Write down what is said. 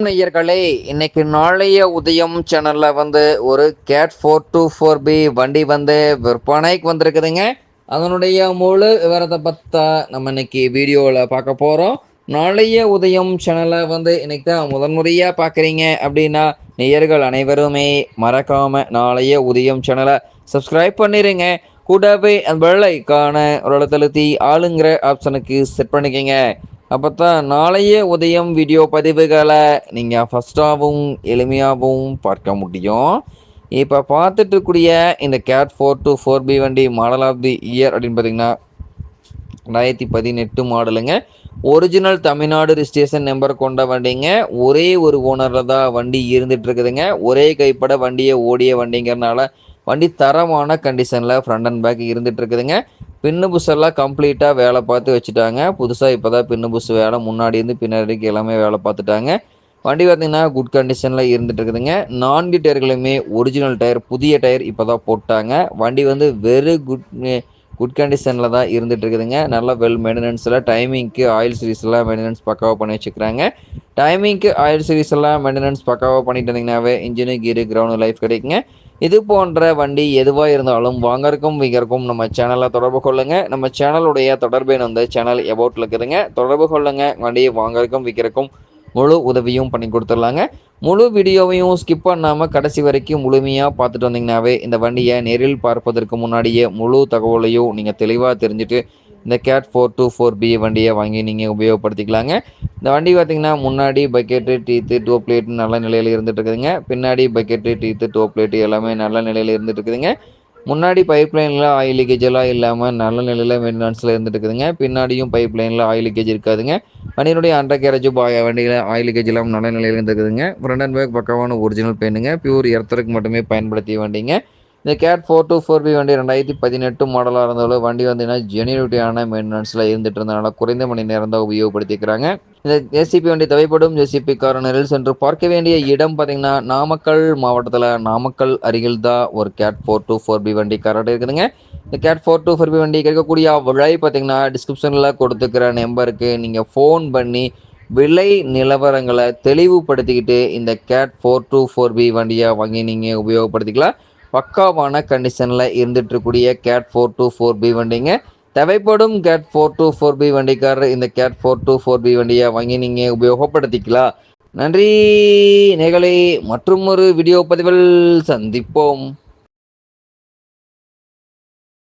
நேயர்களே இன்னைக்கு நாளைய உதயம் சேனல்ல வந்து ஒரு cat four two four B வண்டி வந்து விற்பனைக்கு வந்திருக்குதுங்க. அதனுடைய முழு விவரத்தை பற்றா நம்ம இன்னைக்கு வீடியோவில் பார்க்க போகிறோம் நாளைய உதயம் சேனலை வந்து இன்னைக்கு தான் முதன்முறையாக பார்க்குறீங்க அப்படின்னா நேயர்கள் அனைவருமே மறக்காமல் நாளைய உதயம் சேனலை சப்ஸ்கிரைப் பண்ணிடுங்க கூடவே அந்த வெள்ளைக்கான ஒரு இடத்துல ஆளுங்கிற ஆப்ஷனுக்கு செட் பண்ணிக்கங்க. அப்போ தான் நாளைய உதயம் வீடியோ பதிவுகளை நீங்கள் ஃபஸ்ட்டாகவும் எளிமையாகவும் பார்க்க முடியும். இப்போ பார்த்துட்டு இருக்கக்கூடிய இந்த cat four two four B வண்டி மாடல் ஆஃப் தி இயர் அப்படின்னு பார்த்தீங்கன்னா ரெண்டாயிரத்தி பதினெட்டு மாடலுங்க ஒரிஜினல் தமிழ்நாடு ரிஜிஸ்ட்ரேஷன் நம்பர் கொண்ட வண்டிங்க. ஒரே ஒரு ஓனரில் தான் வண்டி இருந்துட்டு இருக்குதுங்க ஒரே கைப்பட வண்டியை ஓடிய வண்டிங்கிறனால வண்டி தரமான கண்டிஷனில் ஃப்ரண்ட் அண்ட் பேக் இருந்துகிட்டு இருக்குதுங்க பின்னு புஷெல்லாம் கம்ப்ளீட்டாக வேலை பார்த்து வச்சுட்டாங்க. புதுசாக இப்போ தான் பின்னு புஷ் வேலை முன்னாடி இருந்து பின்னாடி எல்லாமே வேலை பார்த்துட்டாங்க. வண்டி பார்த்திங்கன்னா குட் கண்டிஷனில் இருந்துட்டு இருக்குதுங்க நான்கு டயர்களுமே ஒரிஜினல் டயர் புதிய டயர் இப்போ தான் போட்டாங்க. வண்டி வந்து வெரி குட் குட் கண்டிஷனில் தான் இருந்துட்டு இருக்குதுங்க நல்ல வெல் மெயின்டெனன்ஸில் டைமிங்க்கு ஆயில் சீரிஸ் எல்லாம் மெயின்டெனன்ஸ் பக்காவாக பண்ணி வச்சுக்கிறாங்க. டைமிங்க்கு ஆயில் சீரிஸ் எல்லாம் மெயின்டெனன்ஸ் பக்காவாக பண்ணிட்டு இருந்தீங்கன்னாவே இன்ஜினு கீரு கிரவுண்டு லைஃப் கிடைக்குங்க. இது போன்ற வண்டி எதுவாக இருந்தாலும் வாங்கறக்கும் விற்கிறக்கும் நம்ம சேனலை தொடர்பு கொள்ளுங்க. நம்ம சேனலுடைய தொடர்பு வந்து சேனல் எபவுட்டில் இருக்குதுங்க. தொடர்பு கொள்ளுங்க. வண்டியை வாங்கறக்கும் விற்கிறக்கும் முழு உதவியும் பண்ணி கொடுத்துடலாங்க. முழு வீடியோவையும் ஸ்கிப் பண்ணாமல் கடைசி வரைக்கும் முழுமையாக பார்த்துட்டு வந்தீங்கன்னாவே இந்த வண்டியை நேரில் பார்ப்பதற்கு முன்னாடியே முழு தகவலையும் நீங்கள் தெளிவாக தெரிஞ்சுட்டு இந்த Cat four two four B வண்டியை வாங்கி நீங்கள் உபயோகப்படுத்திக்கலாங்க. இந்த வண்டி பார்த்திங்கன்னா முன்னாடி பக்கெட்டு டீத்து டோப் பிளேட் நல்ல நிலையில் இருந்துட்டு இருக்குதுங்க பின்னாடி பக்கெட்டு டீத்து டோப் பிளேட்டு எல்லாமே நல்ல நிலையில் இருந்துட்டு இருக்குதுங்க முன்னாடி பைப் லைனில் ஆயில் லீக்கேஜ் எல்லாம் இல்லாமல் நல்ல நிலையில் மெயின்டெனன்ஸில் இருந்துட்டு இருக்குதுங்க பின்னாடியும் பைப் லைனில் ஆயில் லீக்கேஜ் இருக்காதுங்க. வண்டியினுடைய அண்டர் கேரேஜ் பாய வண்டியில் ஆயில் லீக்கேஜ் எல்லாம் நல்ல நிலையில் இருந்துருக்குதுங்க. ஃப்ரண்ட் அண்ட் பேக் பக்கமான ஒரிஜினல் பெயினுங்க பியூர் எர்த்தருக்கு மட்டுமே பயன்படுத்திய வண்டிங்க. இந்த Cat four two four B வண்டி ரெண்டாயிரத்தி பதினெட்டு மாடலாக இருந்தாலும் வண்டி வந்தீங்கன்னா ஜெனியூட்டியான மெயின்டெனன்ஸில் இருந்துட்டு இருந்தனால குறைந்த மணி நேரம் தான் உபயோகப்படுத்திக்கிறாங்க. இந்த ஜேசிபி வண்டி தேவைப்படும். ஜேசிபி காரணரில் சென்று பார்க்க வேண்டிய இடம் பார்த்தீங்கன்னா நாமக்கல் மாவட்டத்தில் நாமக்கல் அருகில் தான் ஒரு Cat four two four B வண்டி கரெக்டாக இருக்குதுங்க. இந்த Cat four two four B வண்டி கிடைக்கக்கூடிய விலை பார்த்தீங்கன்னா டிஸ்கிரிப்ஷனில் கொடுத்துக்கிற நம்பருக்கு நீங்கள் ஃபோன் பண்ணி விலை நிலவரங்களை தெளிவுபடுத்திக்கிட்டு இந்த Cat four two four B வண்டியை வாங்கி நீங்கள் உபயோகப்படுத்திக்கலாம். பக்காவான கண்டிஷனில் இருந்துட்டு இருக்கக்கூடிய Cat four two four B வண்டிங்க. தேவைப்படும் Cat four two four B வண்டிக்காரர் இந்த Cat four two four B வண்டியை வாங்கி நீங்கள் உபயோகப்படுத்திக்கலாம். நன்றி நேகலை மற்றும் ஒரு வீடியோ பதிவில் சந்திப்போம்.